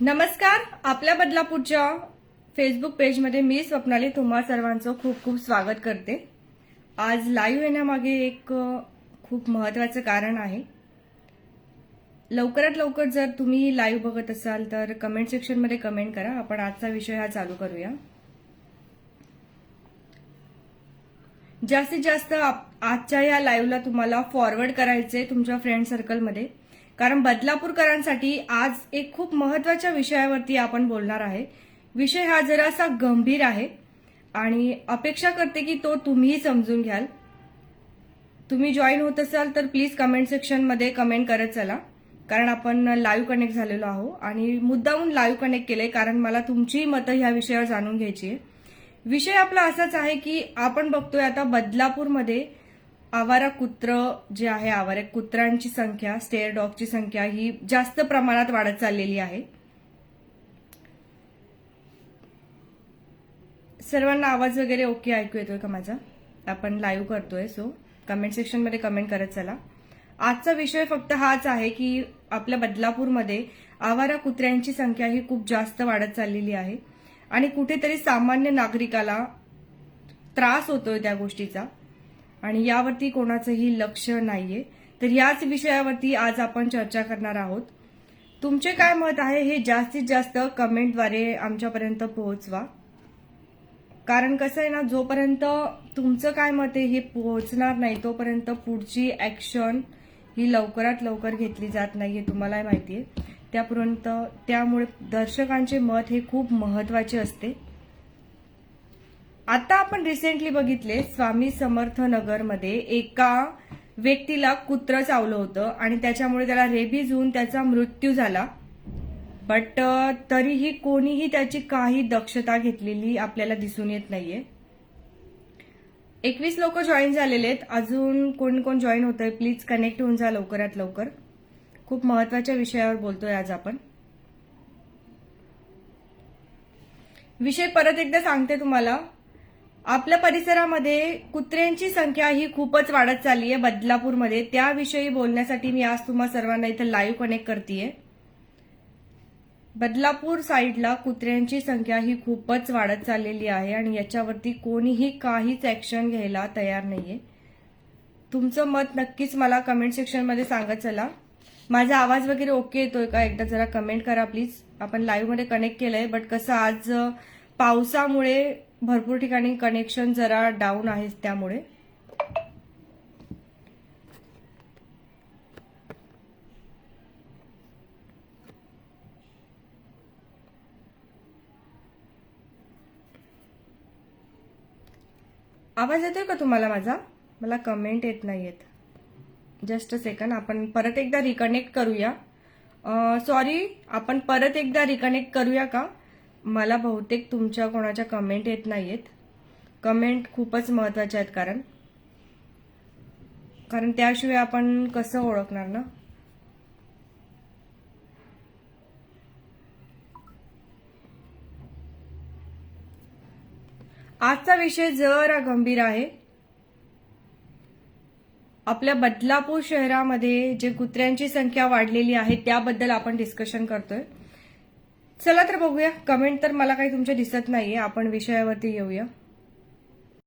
नमस्कार आपल्या बदलापूरच्या फेसबुक पेजमध्ये मी स्वप्नाली तुम्हा सर्वांचं खूप खूप स्वागत करते. आज लाईव्ह येण्यामागे एक खूप महत्वाचं कारण आहे. लवकरात लवकर जर तुम्ही लाईव्ह बघत असाल तर कमेंट सेक्शनमध्ये कमेंट करा. आपण आजचा विषय हा चालू करूया. जास्तीत जास्त आप- आजच्या या लाईव्हला तुम्हाला फॉरवर्ड करायचे तुमच्या फ्रेंड सर्कलमध्ये कारण बदलापूरकरांसाठी आज एक खूप महत्त्वाच्या विषयावरती आपण बोलणार आहे. विषय हा जरासा गंभीर आहे आणि अपेक्षा करते की तो तुम्ही समजून घ्याल. तुम्ही जॉईन होत असाल तर प्लीज कमेंट सेक्शनमध्ये कमेंट करत चला. कारण आपण लाईव्ह कनेक्ट झालेलो आहो आणि मुद्दाहून लाईव्ह कनेक्ट केले कारण मला तुमची मतं ह्या विषयावर जाणून घ्यायची आहे. विषय आपला असाच आहे की आपण बघतोय आता बदलापूरमध्ये आवारा कुत्र जे आहे आवारा कुत्र्यांची संख्या स्टेअर डॉगची संख्या ही जास्त प्रमाणात वाढत चाललेली आहे. सर्वांना आवाज वगैरे ओके ऐकू येतोय का माझा? आपण लाईव्ह करतोय सो कमेंट सेक्शनमध्ये कमेंट करत चला. आजचा विषय फक्त हाच आहे की आपल्या बदलापूरमध्ये आवारा कुत्र्यांची संख्या ही खूप जास्त वाढत चाललेली आहे आणि कुठेतरी सामान्य नागरिकाला त्रास होतोय त्या गोष्टीचा. आणि यावरती कोणाचंही लक्ष नाहीये. तर याच विषयावरती आज आपण चर्चा करणार आहोत. तुमचे काय मत आहे हे जास्तीत जास्त कमेंटद्वारे आमच्यापर्यंत पोहोचवा. कारण कसं आहे ना जोपर्यंत तुमचं काय मत आहे हे पोहोचणार नाही तोपर्यंत पुढची ऍक्शन ही लवकरात लवकर घेतली जात नाही हे तुम्हालाही माहिती आहे. त्यापर्यंत त्यामुळे दर्शकांचे मत हे खूप महत्त्वाचे असते. आता आपण रिसेंटली बघितले स्वामी समर्थ नगरमध्ये एका व्यक्तीला कुत्र चावलं होतं आणि त्याच्यामुळे त्याला रेबीज होऊन त्याचा मृत्यू झाला. बट तरीही कोणीही त्याची काही दक्षता घेतलेली आपल्याला दिसून येत नाहीये. एकवीस लोक जॉईन झालेले आहेत. अजून कोण कोण जॉईन होत आहे प्लीज कनेक्ट होऊन जा लवकरात लवकर. खूप महत्त्वाच्या विषयावर बोलतोय आज आपण. विषय परत एकदा सांगते तुम्हाला. आपल्या परिसरामध्ये कुत्र्यांची संख्या ही खूपच वाढत चालली आहे बदलापूरमध्ये. त्याविषयी बोलण्यासाठी मी आज तुम्हा सर्वांना इथं लाईव्ह कनेक्ट करते बदलापूर साईडला कुत्र्यांची संख्या ही खूपच वाढत चाललेली आहे आणि याच्यावरती कोणीही काहीच ऍक्शन घ्यायला तयार नाहीये. तुमचं मत नक्कीच मला कमेंट सेक्शनमध्ये सांगत चला. माझा आवाज वगैरे ओके येतोय का? एकदा जरा कमेंट करा प्लीज आपण लाईव्हमध्ये कनेक्ट केलंय बट कसं आज पावसामुळे भरपूर ठिकाणी कनेक्शन जरा डाऊन आहे त्यामुळे. आवाज येतोय का तुम्हाला माझा? मला कमेंट येत नाहीयेत. जस्ट अ सेकंड आपण परत एकदा रिकनेक्ट करूया. सॉरी आपण परत एकदा रिकनेक्ट करूया का? मला बहुतेक तुमच्या कोणाच्या कमेंट येत नाही आहेत कमेंट खूपच महत्त्वाच्या आहेत कारण. कारण त्याशिवाय आपण कसं ओळखणार ना? आजचा विषय जरा गंभीर आहे. आपल्या बदलापूर शहरामध्ये जे कुत्र्यांची संख्या वाढलेली आहे त्याबद्दल आपण डिस्कशन करतोय. चला तर बघूया. कमेंट तर मला काही तुमच्या दिसत नाहीये. आपण विषयावरती येऊया.